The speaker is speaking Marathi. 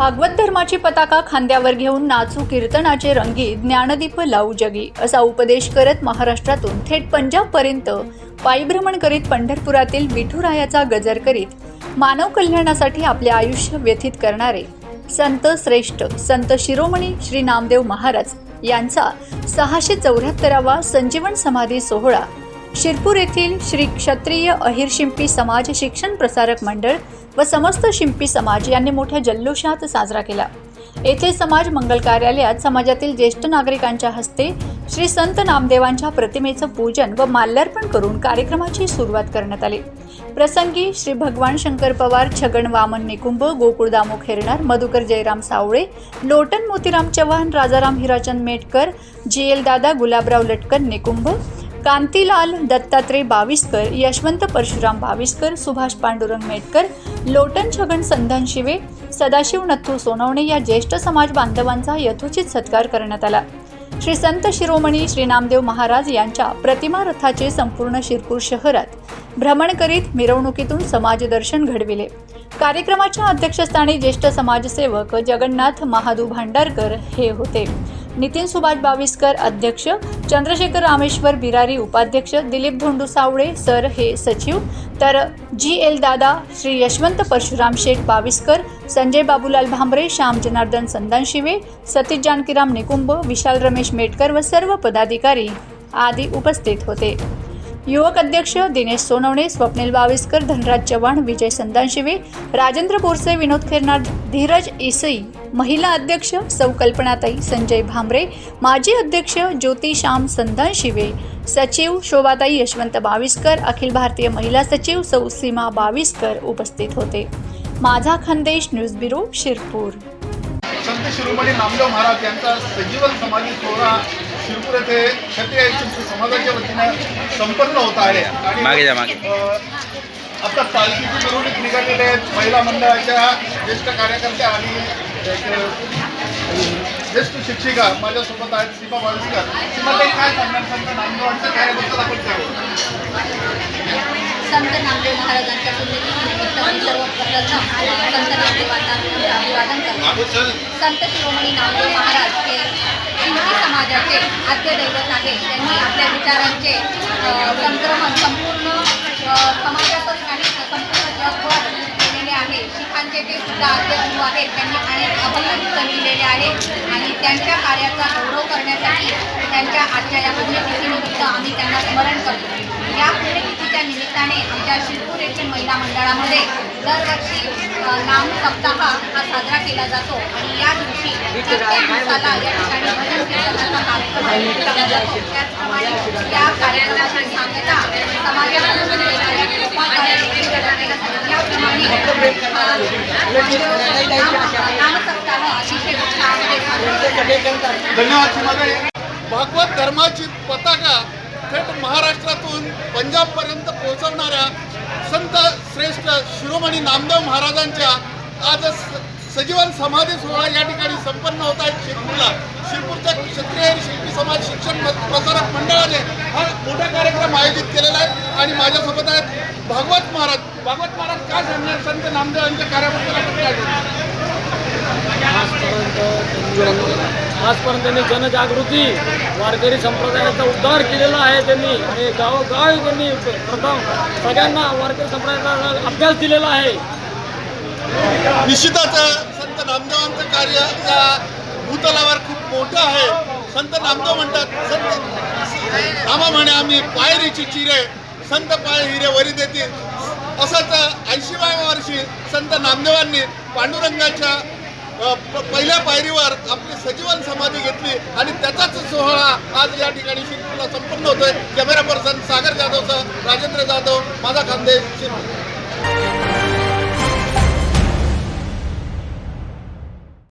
भागवत धर्माची पताका खांद्यावर घेऊन नाचू कीर्तनाचे रंगी ज्ञानदीप लावू जगी असा उपदेश करत महाराष्ट्रातून थेट पंजाबपर्यंत पायभ्रमण करीत पंढरपुरातील विठुरायाचा गजर करीत मानव कल्याणासाठी आपले आयुष्य व्यथित करणारे संत श्रेष्ठ संत शिरोमणी श्री नामदेव महाराज यांचा सहाशे चौऱ्याहत्तरावा संजीवन समाधी सोहळा शिरपूर येथील श्री क्षत्रिय अहिर शिंपी समाज शिक्षण प्रसारक मंडळ व समस्त शिंपी समाज यांनी मोठ्या जल्लोषात साजरा केला. येथे समाज मंगल कार्यालयात समाजातील ज्येष्ठ नागरिकांच्या हस्ते श्री संत नामदेवांच्या प्रतिमेचं पूजन व माल्यार्पण करून कार्यक्रमाची सुरुवात करण्यात आली. प्रसंगी श्री भगवान शंकर पवार छगन वामन निकुंभ गोकुळ दामोख हेरणार मधुकर जयराम सावळे लोटन मोतीराम चव्हाण राजाराम हिराचंद मेटकर जी एल दादा गुलाबराव लटकर निकुंभ कांतीलाल दत्तात्रय बाविस्कर यशवंत परशुराम बाविस्कर सुभाष पांडुरंग मेटकर लोटन छगन संधान शिवे सदाशिव नथू सोनवणे या ज्येष्ठ समाज बांधवांचा यथोचित सत्कार करण्यात आला. श्री संत शिरोमणी श्री नामदेव महाराज यांच्या प्रतिमा रथाचे संपूर्ण शिरपूर शहरात भ्रमण करीत मिरवणुकीतून समाजदर्शन घडविले. कार्यक्रमाच्या अध्यक्षस्थानी ज्येष्ठ समाजसेवक जगन्नाथ महादू भांडारकर हे होते. नितीन सुभाष बाविस्कर अध्यक्ष चंद्रशेखर रामेश्वर बिरारी उपाध्यक्ष दिलीप धोंडू सावळे सर हे सचिव तर जी एल दादा श्री यशवंत परशुराम शेठ बाविस्कर संजय बाबूलाल भांबरे श्याम जनार्दन संदानशिवे सतीश जानकीराम निकुंभ विशाल रमेश मेटकर व सर्व पदाधिकारी आदी उपस्थित होते. युवक अध्यक्ष दिनेश सोनवणे स्वप्नील बाविस्कर धनराज चव्हाण विजय संदानशिवे राजेंद्र बोरसे विनोद खेरनार धीरज इसई महिला अध्यक्ष सौ कल्पनाताई संजय भांबरे माजी अध्यक्ष ज्योती श्याम संधानशिवे सचिव शोभाताई यशवंत बाविस्कर अखिल भारतीय महिला सचिव सौ सीमा बाविस्कर उपस्थित होते. माझा खानदेश न्यूज ब्युरो शिरपूर. संत शिरोमणी नामदेव महाराज यांचा सजीवन समाधी सोहळा शिरपूर येथे क्षत्रिय समाजाच्या वतीनं संपन्न होत आहे. आणि आता पालखीची मिरवणूक निघालेले आहेत महिला मंडळाच्या ज्येष्ठ कार्यकर्त्या आणि ज्येष्ठ शिक्षिका माझ्यासोबत आहेत सीमा बाविस्कर सीमा ताई काय सांगणार? संत नामदेवांच्या कार्याबद्दल आपण काय संत नामदेव महाराजांच्या पुण्यतिथीनिमित्त मी सर्वप्रथम संत नामदेवांना अभिवादन करतो. संत शिरोमणी नामदेव महाराज हे हिंदी समाजाचे आद्य दैवत आहे. त्यांनी आपल्या विचारांचे संक्रमण संपूर्ण समाजातच नाही संपूर्ण जगभर केलेले आहे. शिखांचे ते सुद्धा आद्यगुरू आहेत. त्यांनी अनेक अभंग लिहिलेले आहेत. आणि त्यांच्या कार्याचा गौरव करण्यासाठी त्यांच्या आजच्या या पुण्यतिथीनिमित्त आम्ही त्यांना स्मरण करतो. या पुण्यतिथीच्या निमित्ताने आमच्या शिरपूर येथील महिला मंडळामध्ये दरवर्षी नाम सप्ताह हा साजरा केला जातो आणि या दिवशी प्रत्येक दिवसाला या ठिकाणी भजन कीर्तनाचा कार्यक्रम केला जातो. त्याचप्रमाणे या कार्यक्रमाची सांगता समाजामध्ये याप्रमाणे हा अतिशय धन्यवाद भागवत धर्माची पताका थेट महाराष्ट्रातून पंजाबपर्यंत पोहोचवणाऱ्या संत श्रेष्ठ शिरोमणी नामदेव महाराजांच्या आज स- सजीवन समाधी सोहळा या ठिकाणी संपन्न होत आहे शिरपूरला. शिरपूरच्या क्षत्रिय शिल्पी समाज शिक्षण म- प्रसारक मंडळाने हा मोठा कार्यक्रम आयोजित केलेला आहे आणि माझ्यासोबत आहेत भागवत महाराज. भागवत महाराज काय सांगणार? संत नामदेवांच्या कार्याबद्दल आपण काय आजपर्यंत त्यांनी जनजागृती वारकरी संप्रदायाचा उद्धार केलेला आहे त्यांनी. आणि गावोगाव त्यांनी प्रथम सगळ्यांना वारकरी संप्रदायाचा अभ्यास दिलेला आहे. निश्चितच संत नामदेवांचं कार्य या भूतलावर खूप मोठं आहे. संत नामदेव म्हणतात संत नामा म्हणे आम्ही पायरीची चिरे संत पाय हिरे वरी देतील. असंच ऐंशीव्या वर्षी संत नामदेवांनी पांडुरंगाच्या पहिल्या पायरीवर आपली सजीवन समाधी घेतली आणि त्याचाच सोहळा आज या ठिकाणी शिरपूरला संपन्न होतोय. कॅमेरा पर्सन सागर जाधवसह राजेंद्र जाधव माझा खानदेश शिरपूर.